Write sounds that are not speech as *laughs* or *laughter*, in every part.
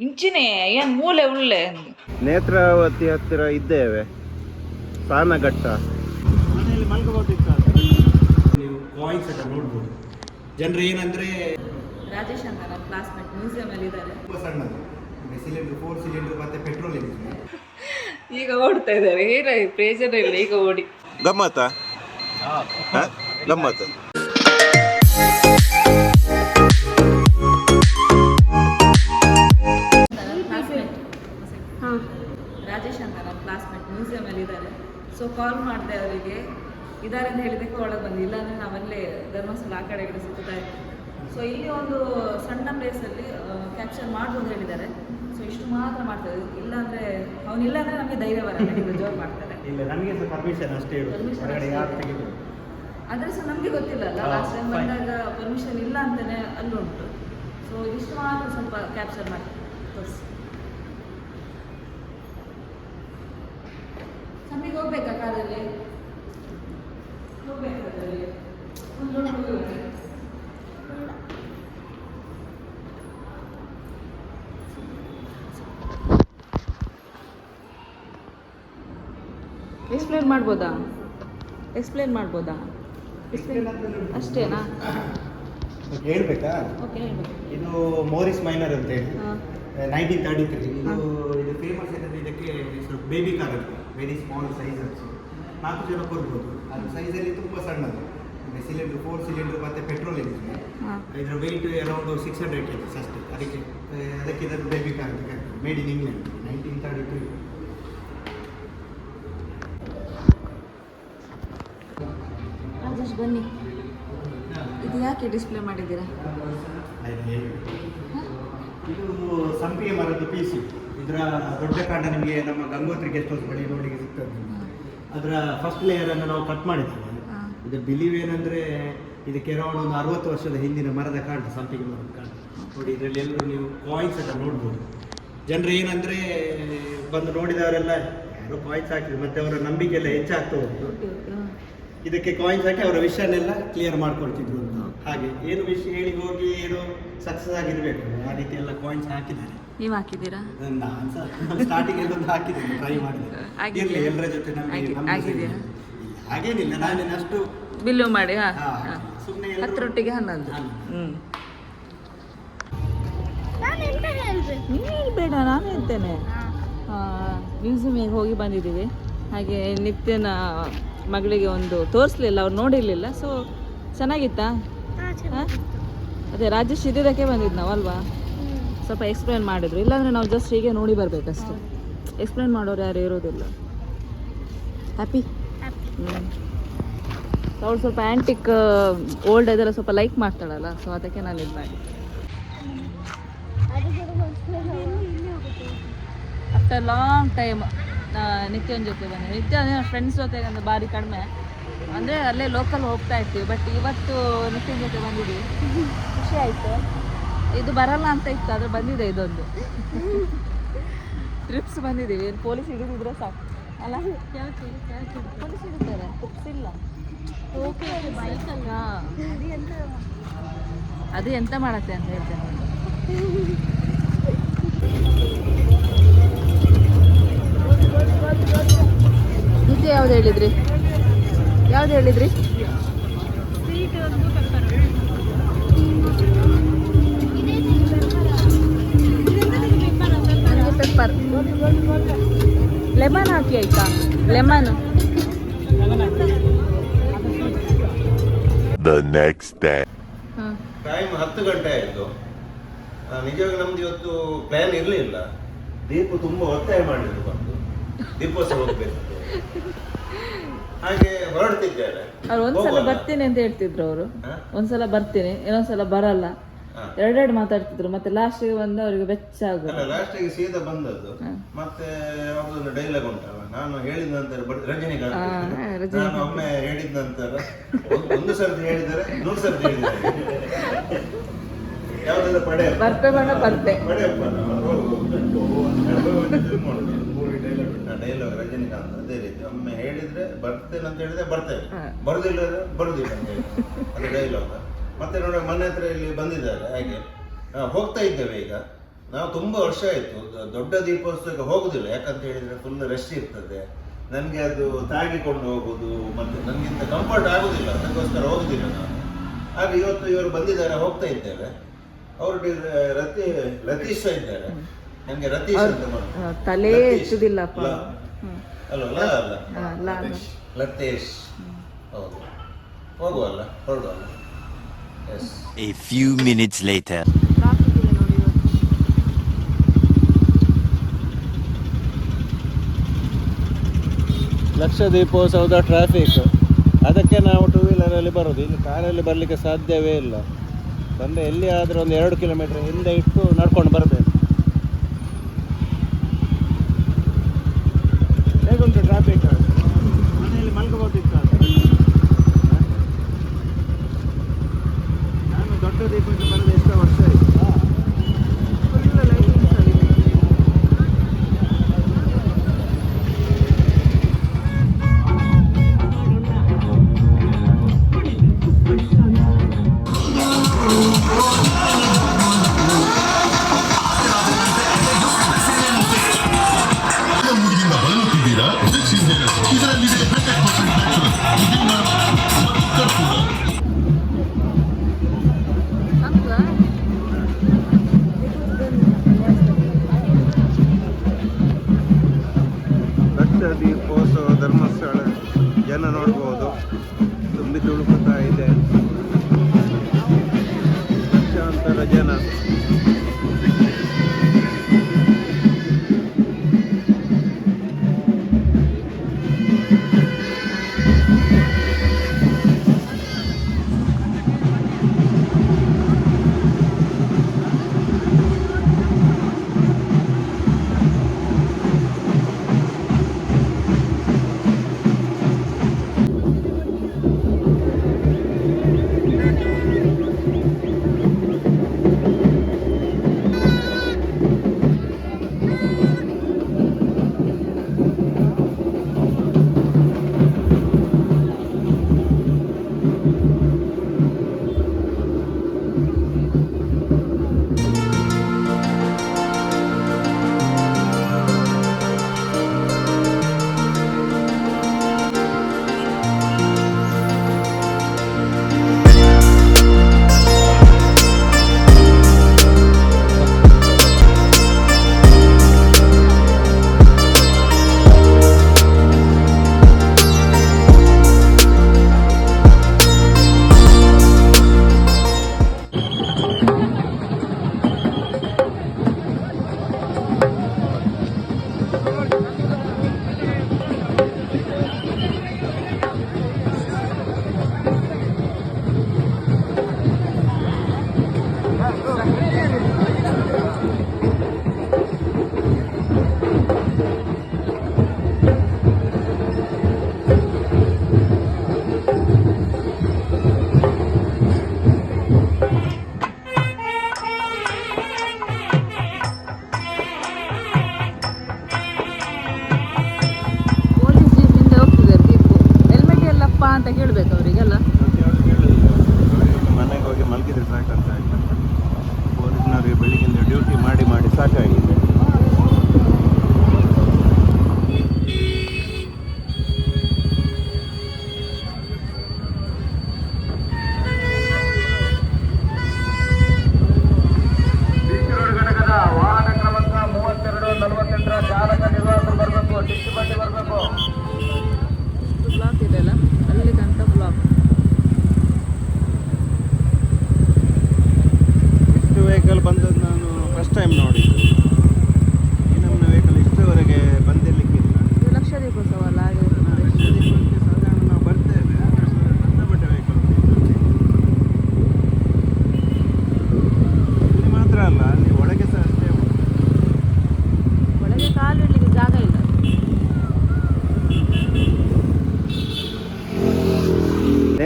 ಇಂಚಿನೇ ಏನ್ ಮೂಲೆ ಉಳ್ಳೆ ನೇತ್ರಾವತಿ ಹತ್ತಿರ ಇದ್ದೇವೆ. ಸಾನಘಟ್ಟ. ನೀವು ಕಾಯಿನ್ಸ್ ಎಲ್ಲ ನೋಡ್ಬೋದು. ಜನರು ಏನಂದ್ರೆ ರಾಜೇಶ್ ಅಂತ ನನ್ನ ಕ್ಲಾಸ್ಮೇಟ್ ಮ್ಯೂಸಿಯಂ ಅಲ್ಲಿ ಇದ್ದಾರೆ. ತುಂಬ ಸಣ್ಣದು. ಸಿಲಿಂಡರ್ ಫೋರ್ ಸಿಲಿಂಡರ್ ಮತ್ತೆ ಪೆಟ್ರೋಲ್ ಈಗ ಓಡ್ತಾ ಇದ್ದಾರೆ. ಏನ ಪ್ರೇಜರ್ ಇಲ್ಲ ಈಗ ಓಡಿ. ಗಮ್ಮತ್ತ? ಗಮ್ಮತ್ತ. ರಾಜೇಶ್ ಅಂತ ನಮ್ಮ ಕ್ಲಾಸ್ಮೇಟ್ ಮ್ಯೂಸಿಯಂ ಅಲ್ಲಿ ಇದ್ದಾರೆ ಸೊ ಕಾಲ್ ಮಾಡಿದೆ ಅವರಿಗೆ. ಇದಾರೆ ಅಂತ ಹೇಳಿದಕ್ಕೆ ಒಳಗೆ ಬಂದು. ಇಲ್ಲಾಂದ್ರೆ ನಾವಲ್ಲೇ ಧರ್ಮಸ್ಥಳ ಆ ಕಡೆ ಈ ಕಡೆ ಸುತ್ತಾ ಇರ್ತೀವಿ ಸೊ ಇಲ್ಲಿ ಒಂದು ಸಣ್ಣ ಪ್ಲೇಸಲ್ಲಿ ಕ್ಯಾಪ್ಚರ್ ಮಾಡ್ಬೋದು ಅಂತ ಹೇಳಿದ್ದಾರೆ. ಸೊ ಇಷ್ಟು ಮಾತ್ರ ಮಾಡ್ತಾರೆ ಇಲ್ಲಾಂದ್ರೆ ಅವನಿಲ್ಲ ಅಂದ್ರೆ ನಮಗೆ ಧೈರ್ಯ ಬರಲ್ಲ. ಜೋರ್ ಮಾಡ್ತಾರೆ. ಇಲ್ಲ ನನಗೆ ಪರ್ಮಿಷನ್ ಅಷ್ಟೇ ಇರೋದು. ಆದರೆ ಸಹ ನಮಗೆ ಗೊತ್ತಿಲ್ಲಲ್ಲ ಅಲ್ಲ ಲಾಸ್ಟ್ ಟೈಮ್ ಬಂದಾಗ ಪರ್ಮಿಷನ್ ಇಲ್ಲ ಅಂತಾನೆ ಅಲ್ಲುಂಟು. ಸೊ ಇದಿಷ್ಟು ಮಾತ್ರ ಸ್ವಲ್ಪ ಕ್ಯಾಪ್ಚರ್ ಮಾಡಿ. ತೋರಿಸಿ ನಮಗೆ ಹೋಗ್ಬೇಕಾ ಕಾರಲ್ಲಿ? ಎಕ್ಸ್ಪ್ಲೇನ್ ಮಾಡ್ಬೋದಾ? ಎಕ್ಸ್ಪ್ಲೇನ್ ಮಾಡ್ಬೋದಾ? ಅಷ್ಟೇನಾ? ಹೇಳ್ಬೇಕಾ? ಇದು ಮೋರಿಸ್ ಮೈನರ್ ಅಂತ ಹೇಳಿ. ನೈನ್ಟೀನ್ ತರ್ಟಿ ತ್ರೀ ಇದು ಇದು ಫೇಮಸ್ ಏನಂದ್ರೆ ಇದಕ್ಕೆ ಸ್ವಲ್ಪ ಬೇಬಿ ಕಾರ್ ಅಂತ ವೆರಿ ಸ್ಮಾಲ್ ಸೈಜ್ ಅದು. ನಾಲ್ಕು ಜನ ಕೊಡ್ಬೋದು. ಅದು ಸೈಜಲ್ಲಿ ತುಂಬ ಸಣ್ಣದು. ಸಿಲಿಂಡರ್ ಫೋರ್ ಸಿಲಿಂಡರ್ ಮತ್ತು ಪೆಟ್ರೋಲ್ ಇರ್ತದೆ ಇದರ weight around six hundred KGs ಅಷ್ಟೇ. ಅದಕ್ಕೆ ಅದಕ್ಕೆ ಇದನ್ನು ಬೇಬಿ ಕಾರ್ ಅಂತ made in England nineteen thirty three ಬನ್ನಿ. ಇದು ಯಾಕೆ ಡಿಸ್ಪ್ಲೇ ಮಾಡಿದ್ದೀರಾ? ಇದು ಸಂಪಿಗೆ ಮರದ ಪೀಸು ಇದರ ದೊಡ್ಡ ಕಾಂಡ ನಿಮಗೆ ನಮ್ಮ ಗಂಗೋತ್ರಿ ಗೆಸ್ಟ್ ಹೌಸ್ ಬಳಿ ನೋಡಲಿಕ್ಕೆ ಸಿಗ್ತದೆ. ಅದರ ಫಸ್ಟ್ ಲೇಯರನ್ನು ನಾವು ಕಟ್ ಮಾಡಿದ್ದೇವೆ. ಇದು ಬಿಲೀವ್ ಏನಂದ್ರೆ ಇದು ಅರೌಂಡ್ ಒಂದು ಅರವತ್ತು ವರ್ಷದ ಹಿಂದಿನ ಮರದ ಕಾಂಡ ಸಂಪಿಗೆ ಮರದ ಕಾಂಡ. ನೋಡಿ ಇದರಲ್ಲಿ ಎಲ್ಲರೂ ನೀವು ಕಾಯಿನ್ಸ್ ಎಲ್ಲ ನೋಡ್ಬೋದು. ಜನರು ಏನಂದ್ರೆ ಬಂದು ನೋಡಿದವರೆಲ್ಲ ಯಾರು ಕಾಯಿನ್ಸ್ ಹಾಕಿದ್ರು ಮತ್ತೆ ಅವರ ನಂಬಿಕೆ ಎಲ್ಲ ಹೆಚ್ಚಾಗ್ತಾ ಹೋಗ್ತು ಓಕೆ ಓಕೆ ಹಾಂ ಇದಕ್ಕೆ ಕಾಯಿನ್ಸ್ ಹಾಕಿ ಅವರ ವಿಷಯನೆಲ್ಲ ಕ್ಲಿಯರ್ ಮಾಡ್ಕೊಳ್ತಿದ್ರು ಅಂತ. ಹಾಗೆ ಏನು ವಿಷಯ ಹೇಳಿ ಹೋಗಿ ಏನು ಸಕ್ಸಸ್ ಆಗಿರ್ಬೇಕು. ಆ ರೀತಿ ಎಲ್ಲ ಕಾಯಿನ್ಸ್ ಹಾಕಿದ್ದಾರೆ. ನೀವು ಹಾಕಿದ್ದೀರಾ? ನಾನು ಸಹ ಸ್ಟಾರ್ಟಿಂಗ್ ಎಲ್ಲೊಂದು ಹಾಕಿದ್ದೇನೆ ಟ್ರೈ ಮಾಡಿದೆ? ಇರ್ಲಿ ಎಲ್ಲರ ಜೊತೆ ನಮಗೆ ಆಗಿದೆಯಾ? ಇಲ್ಲ. ಹಾಗೇನಿಲ್ಲ ನಾನೇನು ಅಷ್ಟು ಬಿಲ್ಲು ಮಾಡಿ ಹಾಂ ಎಲ್ಲರೂ- ಹತ್ತರೊಟ್ಟಿಗೆ ಹನ್ನೊಂದು. ಹನ್ನೊಂದು. ಹ್ಞೂ ನೀನು ಬೇಡ ನಾನು ಇರ್ತೇನೆ ಮ್ಯೂಸಿಯಮಿಗೆ ಹೋಗಿ ಬಂದಿದ್ದೀವಿ. ಹಾಗೆ ನಿತ್ಯನ ಮಗಳಿಗೆ ಒಂದು ತೋರಿಸ್ಲಿಲ್ಲ ಅವ್ರು ನೋಡಿರಲಿಲ್ಲ. ಸೊ ಚೆನ್ನಾಗಿತ್ತಾ? ಹಾ? ಅದೇ ರಾಜೇಶ್ ಇದ್ದಿದ್ದಕ್ಕೆ ಬಂದಿದ್ದು ನಾವು ಅಲ್ವಾ? ಸ್ವಲ್ಪ ಎಕ್ಸ್ಪ್ಲೇನ್ ಮಾಡಿದ್ರು. ಇಲ್ಲಾಂದ್ರೆ ನಾವು ಜಸ್ಟ್ ಹೀಗೆ ನೋಡಿ ಬರಬೇಕಷ್ಟೆ. ಎಕ್ಸ್ಪ್ಲೇನ್ ಮಾಡೋರು ಯಾರು ಇರೋದಿಲ್ಲ. ಹ್ಯಾಪಿ ಅವಳು ಸ್ವಲ್ಪ ಆ್ಯಂಟಿಕ್ ಓಲ್ಡ್ ಅದೆಲ್ಲ ಸ್ವಲ್ಪ ಲೈಕ್ ಮಾಡ್ತಾಳಲ್ಲ ಸೊ ಅದಕ್ಕೆ ನಾನು ಇದು ಮಾಡಿ. ಆಫ್ಟರ್ ಲಾಂಗ್ ಟೈಮ್ ನಿತ್ಯನ ಜೊತೆ ಬಂದೆ ನಿತ್ಯ ಫ್ರೆಂಡ್ಸ್ ಜೊತೆಗೆ ಅಂದರೆ ಭಾರಿ ಕಡಿಮೆ. ಅಂದರೆ ಅಲ್ಲೇ ಲೋಕಲ್ ಹೋಗ್ತಾ ಇರ್ತೀವಿ ಬಟ್ ಇವತ್ತು ನಿತ್ಯನ ಜೊತೆ ಬಂದಿದ್ದೀವಿ. ಖುಷಿ ಆಯಿತು. ಇದು ಬರಲ್ಲ ಅಂತ ಇತ್ತು ಆದರೆ ಬಂದಿದೆ ಇದೊಂದು. ಟ್ರಿಪ್ಸ್ ಬಂದಿದ್ದೀವಿ. ಪೊಲೀಸ್ ಹಿಡಿದಿದ್ರೆ ಸಾಕು. ಅಲ್ಲ? ಪೊಲೀಸ್ ಹಿಡಿತಾರೆ ಟ್ರಿಪ್ಸ್ ಇಲ್ಲ. ಓಕೆ ಅದು ಎಂತ ಮಾಡತ್ತೆ ಅಂತ ಹೇಳ್ತೇನೆ. ನಿತ್ಯ ಯಾವ್ದು ಹೇಳಿದ್ರಿ? ಯಾವ್ದು ಹೇಳಿದ್ರಿ? ಪೆಪ್ಪರ್ ಲೆಮನ್ ಹಾಕಿ ಆಯ್ತಾ? ಲೆಮನ್. ದ ನೆಕ್ಸ್ಟ್ ಡೇ ಹಾಂ. ಟೈಮ್ ಹತ್ತು ಗಂಟೆ ಆಯಿತು. ನಿಜವಾಗಿ ನಮ್ದು ಇವತ್ತು ಪ್ಲಾನ್ ಇರಲಿಲ್ಲ. ದೀಪು ತುಂಬ ಒತ್ತಾಯ ಮಾಡಿದ್ರು ಬಂದು. ದೀಪೋತ್ಸವ ಹೋಗ್ಬೇಕು ಹಾಗೆ ಹೊರಡ್ತಿದ್ದೇನೆ ಅವ್ರು ಒಂದ್ಸಲ? ಬರ್ತೀನಿ ಅಂತ ಹೇಳ್ತಿದ್ರು ಅವರು? ಒಂದ್ಸಲ ಬರ್ತೀನಿ ಇನ್ನೊಂದ್ಸಲ ಬರಲ್ಲ. ಎರಡೆರಡು ಮಾತಾಡ್ತಿದ್ರು ಮತ್ತೆ ಲಾಸ್ಟಿಗೆ ಬಂದು ಅವರಿಗೆ ವೆಚ್ಚ ಆಗೋದು ಲಾಸ್ಟಿಗೆ ಸೀದಾ ಬಂದದ್ದು ಮತ್ತೆ ಅವ್ರದ್ದೊಂದು ಡೈಲಾಗ್ ಉಂಟಲ್ಲ ನಾನು ಹೇಳಿದ ನಂತರ ರಜನಿಕಾಂತ್. ನಾನು ಒಮ್ಮೆ ಹೇಳಿದ ನಂತರ ಒಂದು- ಸರ್ತಿ ಹೇಳಿದರೆ ನೂರು ಸರ್ತಿ ಹೇಳಿದ್ದಾರೆ ಯಾವ್ದಾದ್ರು ಪಡೆ ಬರ್ತೆ ಪಡೆಯಪ್ಪ ಡೈಲಾಗ್ ರಜನಿಕಾಂತ್ ಅದೇ ರೀತಿ ಒಮ್ಮೆ ಹೇಳಿದ್ರೆ ಬರ್ತೇನೆ ಅಂತ ಹೇಳಿದ್ರೆ ಬರ್ತೇವೆ. ಬರುದಿಲ್ಲ ಬರುದಿಲ್ಲ ಅಂತ ಹೇಳಿ. ಅದು ಡೈಲಾಗ್ ಮತ್ತೆ ನೋಡಿ ಮನೆ ಹತ್ರ ಇಲ್ಲಿ ಬಂದಿದ್ದಾರೆ. ಹಾಗೆ. ಹೋಗ್ತಾ ಇದ್ದೇವೆ ಈಗ. ನಾವು ತುಂಬಾ ವರ್ಷ ಆಯ್ತು. ದೊಡ್ಡ ದೀಪೋತ್ಸವಕ್ಕೆ ಹೋಗುದಿಲ್ಲ. ಯಾಕಂತ ಹೇಳಿದ್ರೆ ಫುಲ್ ರಶ್ ಇರ್ತದೆ. ನನಗೆ ಅದು ತಾಗಿಕೊಂಡು ಹೋಗುದು ಮತ್ತೆ ನನಗಿಂತ ಕಂಫರ್ಟ್ ಆಗುದಿಲ್ಲ. ಅದಕ್ಕೋಸ್ಕರ ಹೋಗುದಿಲ್ಲ ನಾನು. ಹಾಗೆ ಇವತ್ತು ಇವರು ಬಂದಿದ್ದಾರೆ ಹೋಗ್ತಾ ಇದ್ದೇವೆ. ಅವರು ರತಿ ಲತೀಶ್ ಇದ್ದಾರೆ. ರತೀಶ್ ಅಂತ ತಲೆ. ಎತ್ತುದಿಲ್ಲಪ್ಪ. ಅಲ್ಲ ಅಲ್ಲ. ಅಲ್ಲ. ಲತೇಶ್ ಹೌದು. ಹೋಗುವಲ್ಲ ಹೊರಡುವಲ್ಲ. Yes A few minutes later. ಲಕ್ಷದೀಪೋತ್ಸವದ ಟ್ರಾಫಿಕ್ ಅದಕ್ಕೆ ನಾವು ಟೂ ವೀಲರಲ್ಲಿ ಬರೋದು. ಇಲ್ಲಿ ಕಾರಲ್ಲಿ ಬರಲಿಕ್ಕೆ ಸಾಧ್ಯವೇ ಇಲ್ಲ. ಬಂದರೆ ಎಲ್ಲಿ ಆದರೂ ಒಂದು ಎರಡು ಕಿಲೋಮೀಟರ್ ಹಿಂದೆ ಇಟ್ಟು ನಡ್ಕೊಂಡು ಬರಬೇಕು ನೋಡ್ಬೋದು.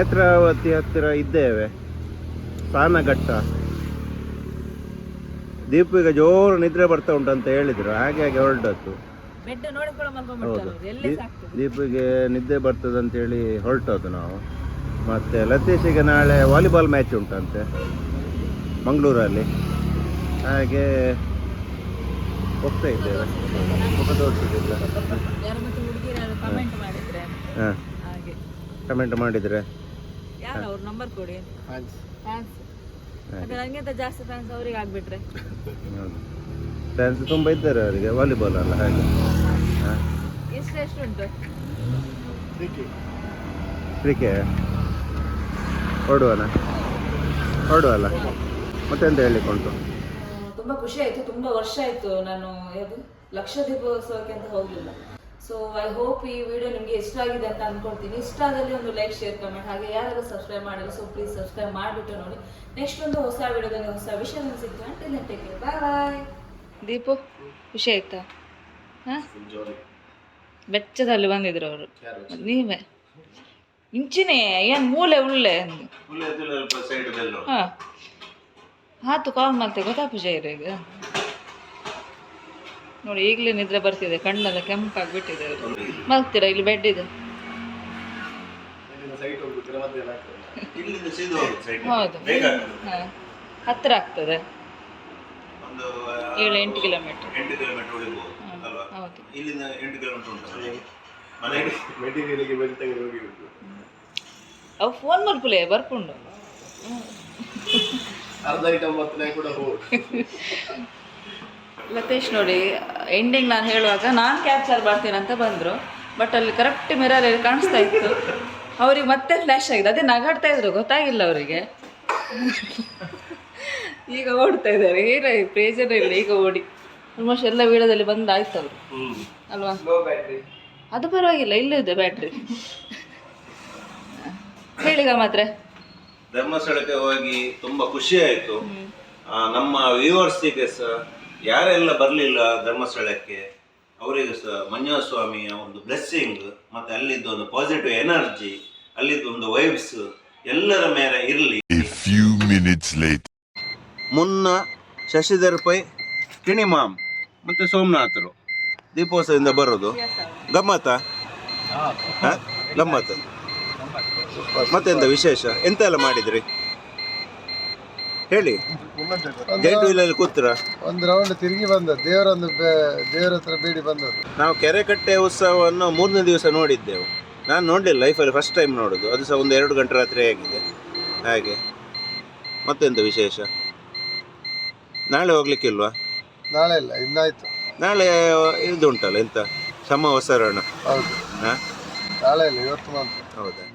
ನೇತ್ರಾವತಿ ಹತ್ತಿರ ಇದ್ದೇವೆ. ಸಾನಘಟ್ಟ. ಈಗ ಜೋರು ನಿದ್ರೆ ಬರ್ತಾ ಉಂಟು ಅಂತ ಹೇಳಿದ್ರು. ಹಾಗೆ ಹಾಗೆ ಹೊರಟದ್ದು. ಹೌದು. ದೀಪಿಗೆ ನಿದ್ದೆ ಅಂತ ಹೇಳಿ ಹೊರಟದ್ದು ನಾವು. ಮತ್ತೆ ಲತೀಶಿಗೆ ನಾಳೆ ವಾಲಿಬಾಲ್ ಮ್ಯಾಚ್ ಉಂಟಂತೆ. ಮಂಗಳೂರಲ್ಲಿ. ಹಾಗೆ ಹೋಗ್ತಾ ಇದ್ದೇವೆ. ಮುಖ ತೋರಿಸಿದ್ದಿಲ್ಲ ಹಾಂ. ಕಮೆಂಟ್ ಮಾಡಿದರೆ. ಯಾರು ಅವ್ರ ನಂಬರ್ ಕೊಡಿ? ಫ್ಯಾನ್ಸ್ ಮತ್ತೆ ನನಗಿಂತ ಜಾಸ್ತಿ ಫ್ಯಾನ್ಸ್ ಅವ್ರಿಗೆ ಆಗ್ಬಿಟ್ರೆ. ಫ್ಯಾನ್ಸ್ ತುಂಬ ಇದ್ದಾರೆ ಅವರಿಗೆ ವಾಲಿಬಾಲ್ ಅಲ್ಲ ಹಾಗೆ. ಎಷ್ಟು ಎಷ್ಟು ಉಂಟು? ಕ್ರಿಕೆ ಹೊಡುವನ ಹೊಡುವಲ್ಲ ಮತ್ತೆಂತ ಹೇಳಿಕೊಂಡು ತುಂಬ ಖುಷಿ ಆಯಿತು ತುಂಬ ವರ್ಷ ಆಯಿತು ನಾನು ಯಾವುದು? ಲಕ್ಷ ದೀಪೋತ್ಸವಕ್ಕೆ ಅಂತ ಹೋಗಲಿಲ್ಲ. ಸೊ ಐ ಹೋಪ್ ಈ ವಿಡಿಯೋ ನಿಮಗೆ ಇಷ್ಟ ಆಗಿದೆ ಅಂತ ಅನ್ಕೊಳ್ತೀನಿ. ಇಷ್ಟ ಆದಲ್ಲಿ ಒಂದು ಲೈಕ್ ಶೇರ್ ಕಮೆಂಟ್ ಹಾಗೆ ಯಾರಾದರೂ ಸಬ್ಸ್ಕ್ರೈಬ್ ಮಾಡಿಲ್ಲ ಸೊ ಪ್ಲೀಸ್ ಸಬ್ಸ್ಕ್ರೈಬ್ ಮಾಡಿಬಿಟ್ಟು ನೋಡಿ. ನೆಕ್ಸ್ಟ್ ಒಂದು ಹೊಸ ವಿಡಿಯೋದಲ್ಲಿ ಹೊಸ ವಿಷಯ ಸಿಗ್ತೇನೆ ಟೇಕ್ ಬಾಯ್ ಬಾಯ್ ದೀಪು ಖುಷಿ ಆಯ್ತಾ? ಹಾಂ? ಬೆಚ್ಚದಲ್ಲಿ ಬಂದಿದ್ರು ಅವರು. ನೀವೇ? ಇಂಚಿನೇ ಏನು ಮೂಲೆ ಉಳ್ಳೆ? ಹಾಂ. ಆತು ಕಾಲ್ ಮಾಡ್ತೆ ಗೊತ್ತಾ ಪೂಜೆ ಇದೆ ಈಗ ನೋಡಿ ಈಗಲೇ ನಿದ್ರೆ ಬರ್ತಿದೆ. ಕಣ್ಣೆಲ್ಲ ಕೆಂಪಾಗ್ಬಿಟ್ಟಿದೆ ಮಲ್ತೀರಾ ಇಲ್ಲಿ ಬೆಡ್ ಇದೆ. ಹೌದು. ಹಾಂ. ಹತ್ತಿರ ಆಗ್ತದೆ. ಒಂದು ಏಳು ಎಂಟು ಕಿಲೋಮೀಟರ್ ಹೌದು. ಅವು ಫೋನ್ ಮಲ್ಪುಲೆ ಬರ್ಕೊಂಡು. *laughs* ಲತೇಶ್ ನೋಡಿ ಎಂಡಿಂಗ್ ನಾನು ಹೇಳುವಾಗ ನಾನು ಕ್ಯಾಪ್ಚರ್ ಮಾಡ್ತೀನಿ ಅಂತ ಬಂದರು. ಬಟ್ ಅಲ್ಲಿ ಕರೆಕ್ಟ್ ಮಿರರಲ್ಲಿ ಕಾಣಿಸ್ತಾ ಇತ್ತು. ಅವ್ರಿಗೆ ಮತ್ತೆ ಫ್ಲ್ಯಾಶ್ ಆಗಿದೆ. ಅದೇ ನಗಾಡ್ತಾ ಇದ್ರು ಗೊತ್ತಾಗಿಲ್ಲ ಅವರಿಗೆ. ಈಗ ಓಡ್ತಾ ಇದ್ದಾರೆ. ಏನೇ ಪ್ರೇಜರ್ ಇಲ್ಲ ಈಗ ಓಡಿ. ಆಲ್ಮೋಸ್ಟ್ ಎಲ್ಲ ವೀಡಿಯೋದಲ್ಲಿ ಬಂದು ಆಯ್ತು ಅವರು. ಅಲ್ವಾ? ಅದು ಪರವಾಗಿಲ್ಲ ಇದೆ ಬ್ಯಾಟ್ರಿ ಹೇಳಿಗ ಮಾತ್ರ ಧರ್ಮಸ್ಥಳಕ್ಕೆ ಹೋಗಿ ತುಂಬಾ ಖುಷಿ ಆಯ್ತು. ನಮ್ಮ ವ್ಯೂವರ್ಸಿಗೆ ಸಹ ಯಾರೆಲ್ಲ ಬರಲಿಲ್ಲ ಧರ್ಮಸ್ಥಳಕ್ಕೆ ಅವರಿಗೆ ಸಹ ಮಂಜುನಾಥ ಸ್ವಾಮಿಯ ಒಂದು ಬ್ಲೆಸ್ಸಿಂಗ್ ಮತ್ತು ಅಲ್ಲಿದ್ದ ಒಂದು ಪಾಸಿಟಿವ್ ಎನರ್ಜಿ ಅಲ್ಲಿದ್ದ ಒಂದು ವೈಬ್ಸ್ ಎಲ್ಲರ ಮೇಲೆ ಇರಲಿ. ಮುನ್ನ ಶಶಿಧರ್ ಪೈ ಕಿಣಿಮಾಮ್ ಮತ್ತು ಸೋಮನಾಥರು ದೀಪೋತ್ಸವದಿಂದ ಬರೋದು. ಗಮ್ಮತ್ತ? ಹ? ಗಮ್ಮತ್ತ? ಮತ್ತೆಂತ ವಿಶೇಷ? ಎಂತ ಎಲ್ಲ ಮಾಡಿದ್ರಿ? ಹೇಳಿ. ಜೈಂಟ್ ಅಲ್ಲಿ ಕೂತ್ರ? ಒಂದು ರೌಂಡ್ ತಿರುಗಿ ಬಂದ ದೇವರೊಂದು ದೇವರ ಹತ್ರ ಬೇಡಿ ಬಂದದ್ದು. ನಾವು ಕೆರೆಕಟ್ಟೆ ಉತ್ಸವವನ್ನು ಮೂರನೇ ದಿವಸ ನೋಡಿದ್ದೆವು. ನಾನು ನೋಡಲಿಲ್ಲ ಲೈಫಲ್ಲಿ ಫಸ್ಟ್ ಟೈಮ್ ನೋಡೋದು. ಅದು ಸಹ ಒಂದು ಎರಡು ಗಂಟೆ ರಾತ್ರಿ ಆಗಿದೆ. ಹಾಗೆ. ಮತ್ತೆಂತ ವಿಶೇಷ? ನಾಳೆ ಹೋಗ್ಲಿಕ್ಕಿಲ್ವಾ ನಾಳೆ ಇಲ್ಲ ಇನ್ನಾಯ್ತು. ನಾಳೆ ಇದು ಉಂಟಲ್ಲ ಎಂತ? ಸಮವಸರಣ. ಹೌದು. ಹಾಂ? ನಾಳೆ ಇಲ್ಲ ಇವತ್ತು ಮಾತ್ರ. ಹೌದಾ?